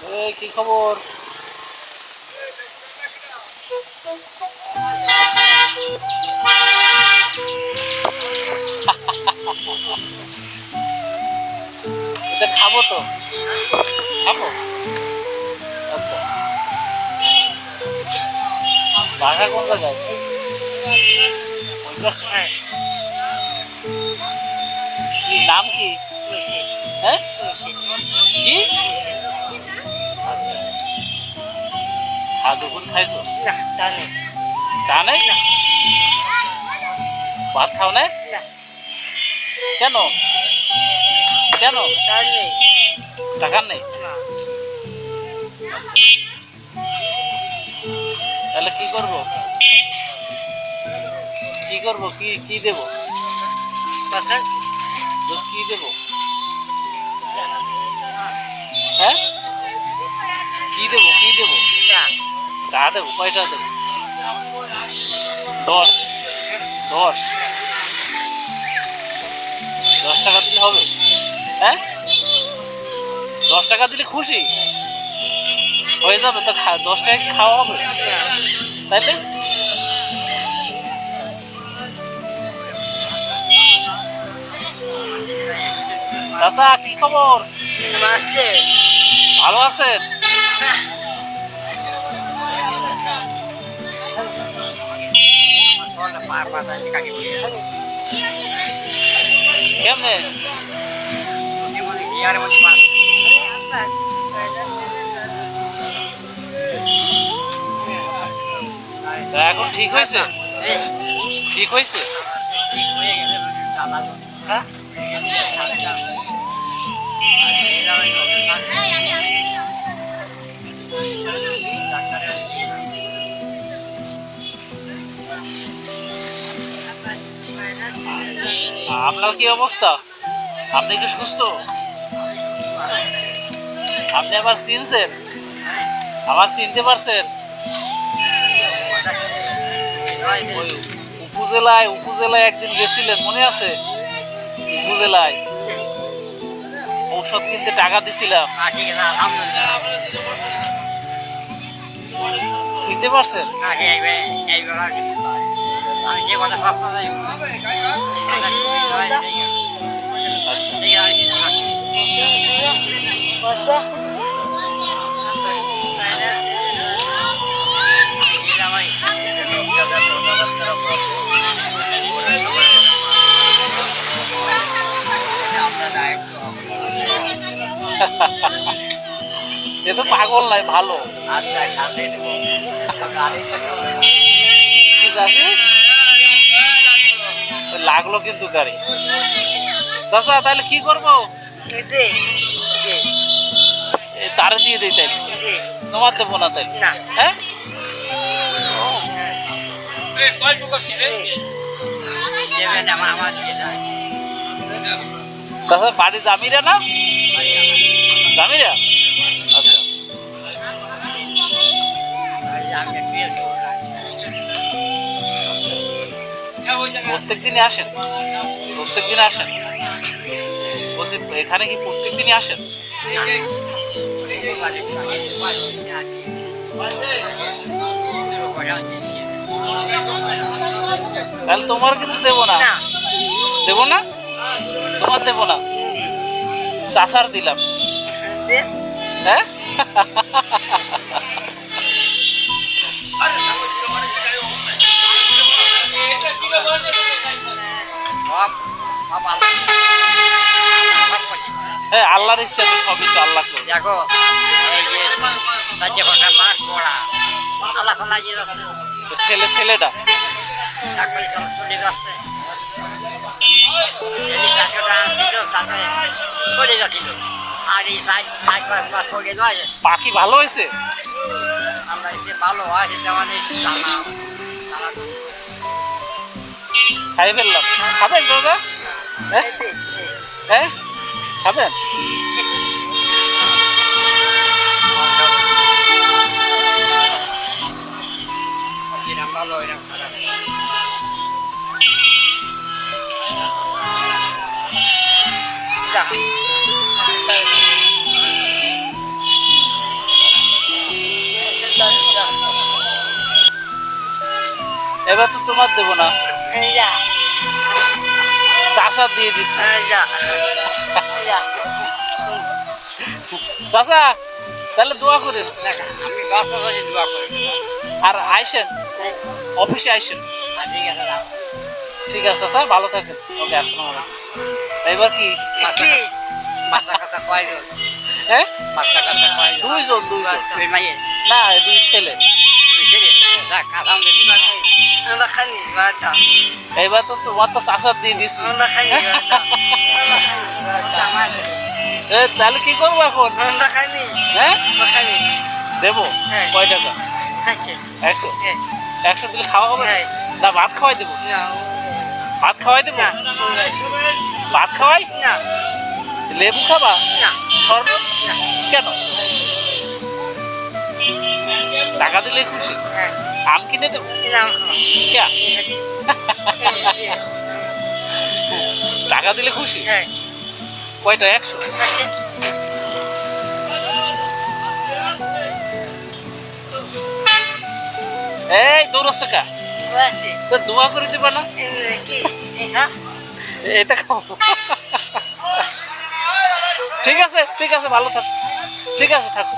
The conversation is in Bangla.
এই কি খবর? এটা খাব তো। খাব? আচ্ছা। বাঘা কোন জায়গায়? নাম কি? হ্যাঁ? কি? খা দুপুর খাইছো তা নেই। ভাত খাও না? কেন? কেন? টাকা নেই। তাহলে কি করব? কি করব? কি কি দেব? দোষ কি দেব? হ্যাঁ? কি দেব? কি দেব? তা দেবো কয়টা দেবো দশ দশ। দশ টাকা দিলে হবে? হ্যাঁ? দশ টাকা দিলে খুশি? হয়ে যাবে তো দশ টাকা কি খাওয়া হবে? তাই তাইলে চাচা কি খবর? ভালো আছেন? কেমনে তা এখন ঠিক হয়েছে ঠিক হয়েছে হ্যাঁ আপনার কি অবস্থা? আপনি কি সুস্থ? আপনি আবার চিনছেন? আবার চিনতে পারছেন? ওই উপজেলায় উপজেলায় একদিন গেছিলেন, মনে আছে? উপজেলায়। ঔষধ কিনতে টাকা দিছিলাম। চিনতে পারছেন? আচ্ছা। এ তো পাগল নাই ভালো। কি চাষি লাগল কিন্তু গাড়ি। চাষা তাহলে কি করব? তারে দিয়ে দিই তাই তোমার দেবো না তাই হ্যাঁ? বাড়ি জামিরা না? জামিরা? প্রত্যেক দিনই আসেন। প্রত্যেক দিন আসেন। বলছি এখানে কি প্রত্যেক দিনই আসেন? তাহলে তোমার কিন্তু দেবো না। না। দেবো না? তোমার দেবো না। চাষার দিলাম। হ্যাঁ? হ্যাঁ আল্লাহর ইচ্ছা তো সবই তো আল্লাহ করবে দেখো ছেলে ছেলেটা? পাখি ভালো হয়েছে? ভালো হয় মানে খাই ফেললাম। খাবেন চাচা? হ্যাঁ? হ্যাঁ? খাবেন? এবার তো তোমার দেবো না। চাষা দিয়ে দিছি। এই যা। এই চাষা তাহলে দোয়া করেন। আর আইসেন? অফিসে আইসেন? ঠিক আছে। স্যার ভালো থাকেন। ওকে আসসালামু এবার কি? হ্যাঁ? দুইজন দুইজন। না দুই ছেলে। এবার তো তোমার তো চাষা দিয়ে এ, তাহলে কি করব এখন হ্যাঁ দেবো হ্যাঁ। কয় টাকা একশো হ্যাঁ একশো দিলে খাওয়া হবে হ্যাঁ। না ভাত খাওয়াই দেবো ভাত খাওয়াই দেবো ভাত খাওয়াই না লেবু খাবা শরবত কেন টাকা দিলে খুশি? হ্যাঁ। আম কিনে দেবো? টাকা দিলে খুশি? হ্যাঁ। কয়টা? একশো? এই দৌড়চ্ছে কা? তো দোয়া করে দিবা না? হ্যাঁ এটা খাও ঠিক আছে ঠিক আছে ভালো থাক। ঠিক আছে থাকো।